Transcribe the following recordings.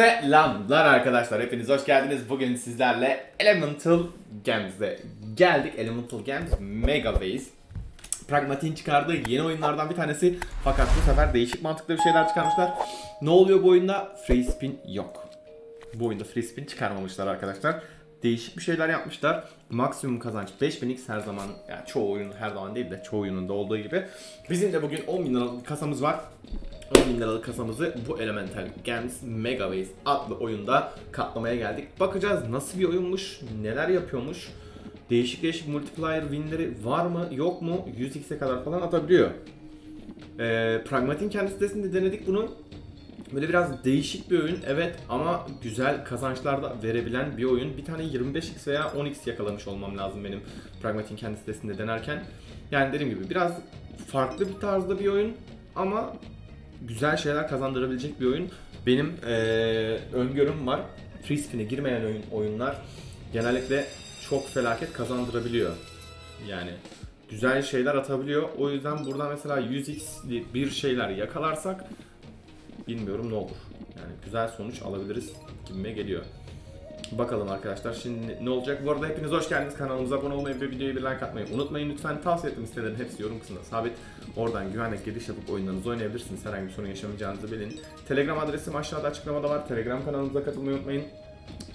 Selamlar arkadaşlar. Hepiniz hoş geldiniz. Bugün sizlerle Elemental Games'e geldik. Elemental Games Mega Base. Pragmatik'in çıkardığı yeni oyunlardan bir tanesi. Fakat bu sefer değişik mantıklı bir şeyler çıkarmışlar. Ne oluyor bu oyunda? Free spin yok. Bu oyunda free spin çıkarmamışlar arkadaşlar. Değişik bir şeyler yapmışlar. Maksimum kazanç 5000x her zaman, yani çoğu oyun her zaman değil de çoğu oyunun olduğu gibi. Bizim de bugün 10 bin liralık kasamız var. 10 bin liralık kasamızı bu Elemental Games Mega Base adlı oyunda katlamaya geldik. Bakacağız nasıl bir oyunmuş, neler yapıyormuş. Değişik değişik multiplayer winleri var mı yok mu 100x'e kadar falan atabiliyor. Ee, Pragmatik'in kendi sitesinde denedik bunu. Böyle biraz değişik bir oyun evet ama güzel kazançlar da verebilen bir oyun. Bir tane 25x veya 10x yakalamış olmam lazım benim Pragmatik'in kendi sitesinde denerken. Yani dediğim gibi biraz farklı bir tarzda bir oyun ama güzel şeyler kazandırabilecek bir oyun. Benim eee, öngörüm var. Free spin'e girmeyen oyun, oyunlar genellikle çok felaket kazandırabiliyor. Yani güzel şeyler atabiliyor. O yüzden burada mesela 100x'li bir şeyler yakalarsak bilmiyorum ne olur. Yani güzel sonuç alabiliriz gibime geliyor. Bakalım arkadaşlar şimdi ne olacak? Bu arada hepiniz hoş geldiniz. Kanalımıza abone olmayı ve videoya bir like atmayı unutmayın. Lütfen tavsiye ettiğim sitelerin hepsi yorum kısmında sabit. Oradan güvenlik giriş yapıp oyunlarınızı oynayabilirsiniz. Herhangi bir sorun yaşamayacağınızı bilin. Telegram adresim aşağıda açıklamada var. Telegram kanalımıza katılmayı unutmayın.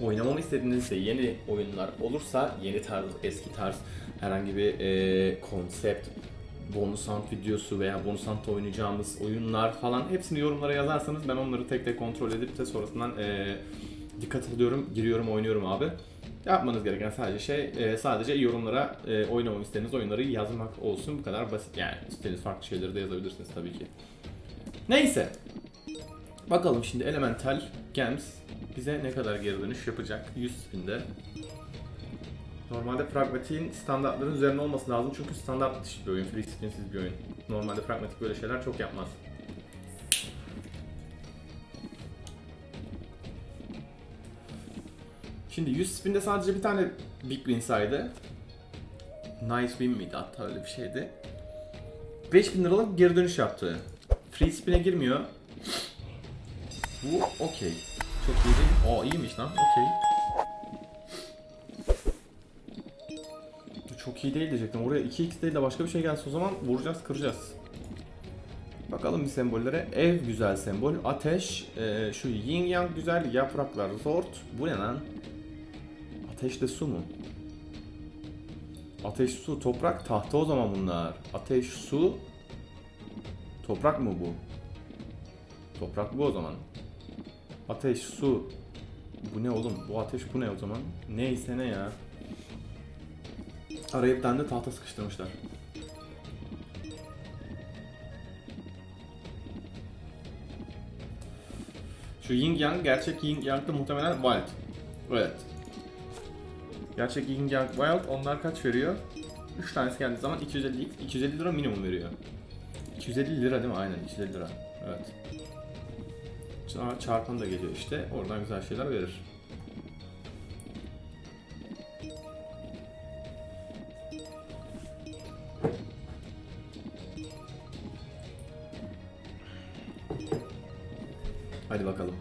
Oynamamı istediğiniz yeni oyunlar olursa yeni tarz, eski tarz herhangi bir e, konsept, bonus hunt videosu veya bonus hunt'ta oynayacağımız oyunlar falan hepsini yorumlara yazarsanız ben onları tek tek kontrol edip de sonrasından e, dikkat alıyorum, giriyorum, oynuyorum abi. Yapmanız gereken sadece şey e, sadece yorumlara e, oynamamı istediğiniz oyunları yazmak olsun. Bu kadar basit yani. İstediğiniz farklı şeyleri de yazabilirsiniz tabii ki. Neyse. Bakalım şimdi Elemental Games bize ne kadar geri dönüş yapacak 100 spinde. Normalde Pragmatik'in standartların üzerinde olması lazım çünkü standart dışı bir oyun, free spinsiz bir oyun. Normalde Pragmatik böyle şeyler çok yapmaz. Şimdi 100 spinde sadece bir tane big win saydı. Nice win miydi hatta öyle bir şeydi. 5000 liralık geri dönüş yaptı. Free spin'e girmiyor. Bu okey. Çok iyi değil. Aa iyiymiş lan. Okey. Çok iyi değil diyecektim. Oraya 2x değil de başka bir şey gelse o zaman vuracağız, kıracağız. Bakalım bir sembollere. Ev güzel sembol. Ateş. e, şu yin yang güzel. Yapraklar zort. Bu ne lan? Ateşle su mu? Ateş, su, toprak, tahta o zaman bunlar. Ateş, su, toprak mı bu? Toprak bu o zaman. Ateş, su. Bu ne oğlum? Bu ateş bu ne o zaman? Neyse ne ya. Tane de tahta sıkıştırmışlar. Şu Yin Yang, gerçek Yin Yang da muhtemelen Wild. Evet. Gerçek Yin Yang Wild onlar kaç veriyor? 3 tanesi geldiği zaman 250, 250 lira minimum veriyor. 250 lira değil mi? Aynen 250 lira. Evet. Ça- Çarpan da geliyor işte. Oradan güzel şeyler verir. Hadi bakalım.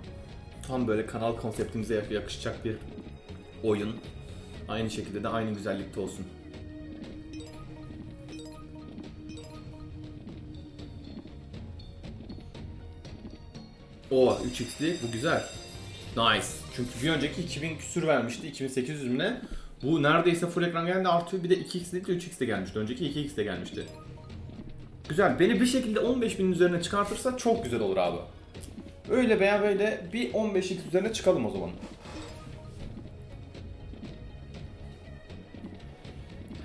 Tam böyle kanal konseptimize yak- yakışacak bir oyun. Aynı şekilde de aynı güzellikte olsun. O 3x'li bu güzel. Nice. Çünkü bir önceki 2000 küsür vermişti 2800 mü ne? Bu neredeyse full ekran geldi artıyor bir de 2x değil de 3x de gelmişti. Önceki 2x de gelmişti. Güzel. Beni bir şekilde 15.000'in üzerine çıkartırsa çok güzel olur abi. Öyle veya böyle bir 15x üzerine çıkalım o zaman.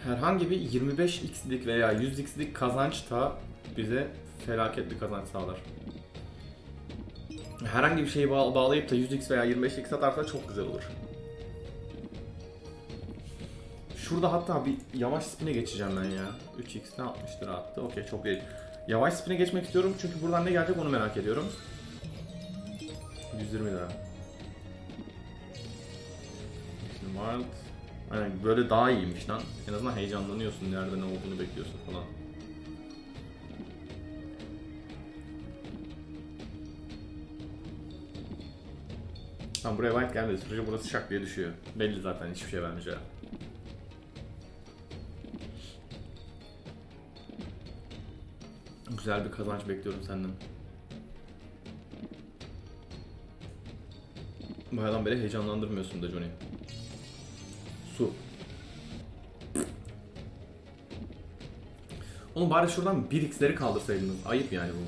Herhangi bir 25x'lik veya 100x'lik kazanç da bize felaket bir kazanç sağlar. Herhangi bir şeyi bağ- bağlayıp da 100x veya 25x atarsa çok güzel olur. Şurada hatta bir yavaş spin'e geçeceğim ben ya. 3x ne 60 lira attı. Okey çok iyi. Yavaş spin'e geçmek istiyorum çünkü buradan ne gelecek onu merak ediyorum. 120 lira. Wild. Aynen böyle daha iyiymiş lan. En azından heyecanlanıyorsun nerede ne olduğunu bekliyorsun falan. Tamam buraya white gelmedi sürece burası şak diye düşüyor. Belli zaten hiçbir şey vermeyeceği. Güzel bir kazanç bekliyorum senden. Bayağıdan beri heyecanlandırmıyorsun da Johnny. Oğlum bari şuradan 1x'leri kaldırsaydınız. Ayıp yani bu.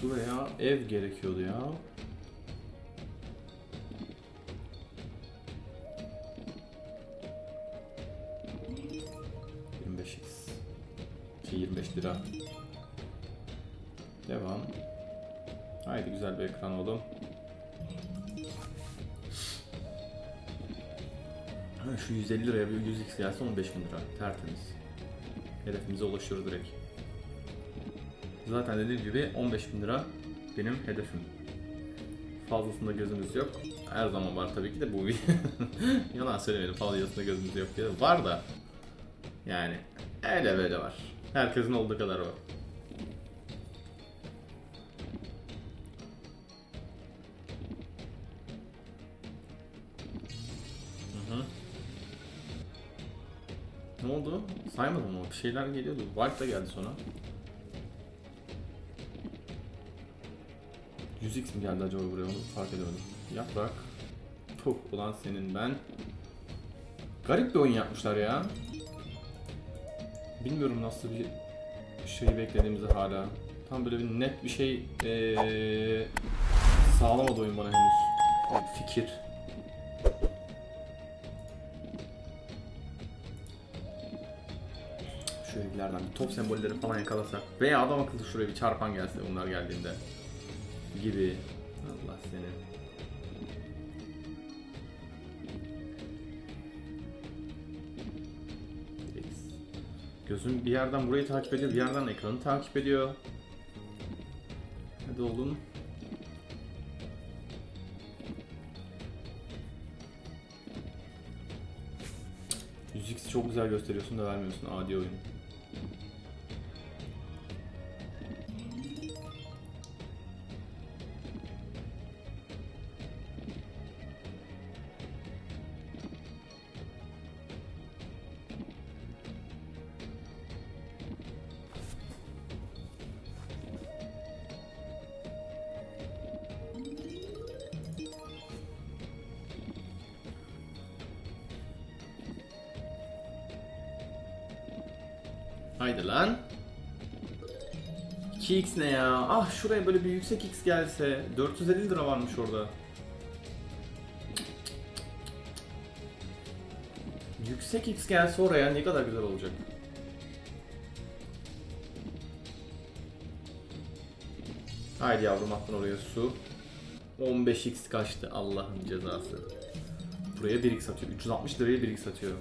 Su veya ev gerekiyordu ya. ...25x... Şey 25 lira. Devam. Haydi güzel bir ekran oğlum. Ha, şu 150 liraya bir 100x gelse 15 bin lira. Tertemiz. Hedefimize ulaşıyoruz direkt. Zaten dediğim gibi 15 bin lira benim hedefim. Fazlasında gözümüz yok. Her zaman var tabii ki de bu yalan söylemeyelim fazlasında gözümüz yok diye. Var da yani öyle böyle var. Herkesin olduğu kadar var. Ne oldu? Saymadım ama bir şeyler geliyordu. Wipe da geldi sonra. 100x mi geldi acaba buraya onu fark edemedim. Yaprak. Puh ulan senin ben. Garip bir oyun yapmışlar ya. Bilmiyorum nasıl bir şey beklediğimizi hala. Tam böyle bir net bir şey ee, sağlamadı oyun bana henüz. Fikir. Şöyle ileriden bir top sembolleri falan yakalasak veya adam akıllı şuraya bir çarpan gelse bunlar geldiğinde gibi. Allah seni. Gözüm bir yerden burayı takip ediyor, bir yerden ekranı takip ediyor. Hadi oğlum. 100x çok güzel gösteriyorsun da vermiyorsun adi oyun. Haydi lan. 2x ne ya? Ah şuraya böyle bir yüksek x gelse. 450 lira varmış orada. Yüksek x gelse oraya ne kadar güzel olacak. Haydi yavrum attın oraya su. 15x kaçtı Allah'ın cezası. Buraya 1x atıyor. 360 liraya 1x atıyor.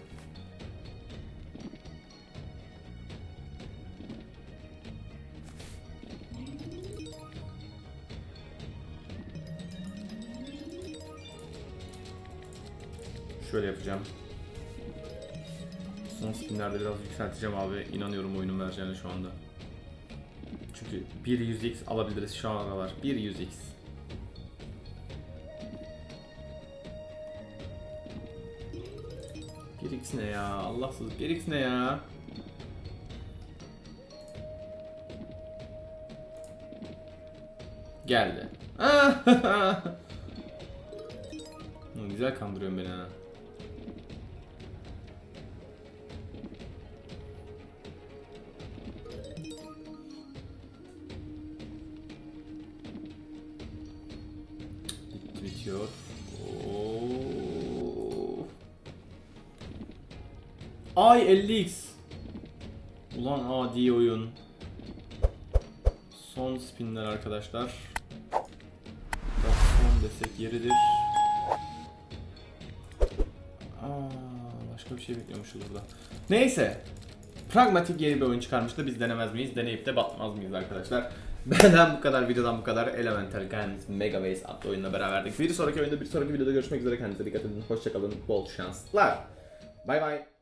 Şöyle yapacağım. Son spinlerde biraz yükselteceğim abi. İnanıyorum oyunun vereceğine şu anda. Çünkü 1 100x alabiliriz şu ana var. 1 100x. Bir x ne ya? Allahsız bir x ne ya? Geldi. Güzel kandırıyorsun beni ha. Bitiyor. Oo. Ay 50x. Ulan adi oyun. Son spinler arkadaşlar. Son desek yeridir. Başka bir şey bekliyormuşuz burada. Neyse. Pragmatik yeni bir oyun çıkarmıştı. Biz denemez miyiz? Deneyip de batmaz mıyız arkadaşlar? Benden bu kadar, videodan bu kadar. Elemental Guns Mega Base adlı oyunla beraberdik. Bir sonraki oyunda, bir sonraki videoda görüşmek üzere. Kendinize dikkat edin. Hoşçakalın. Bol şanslar. Bay bay.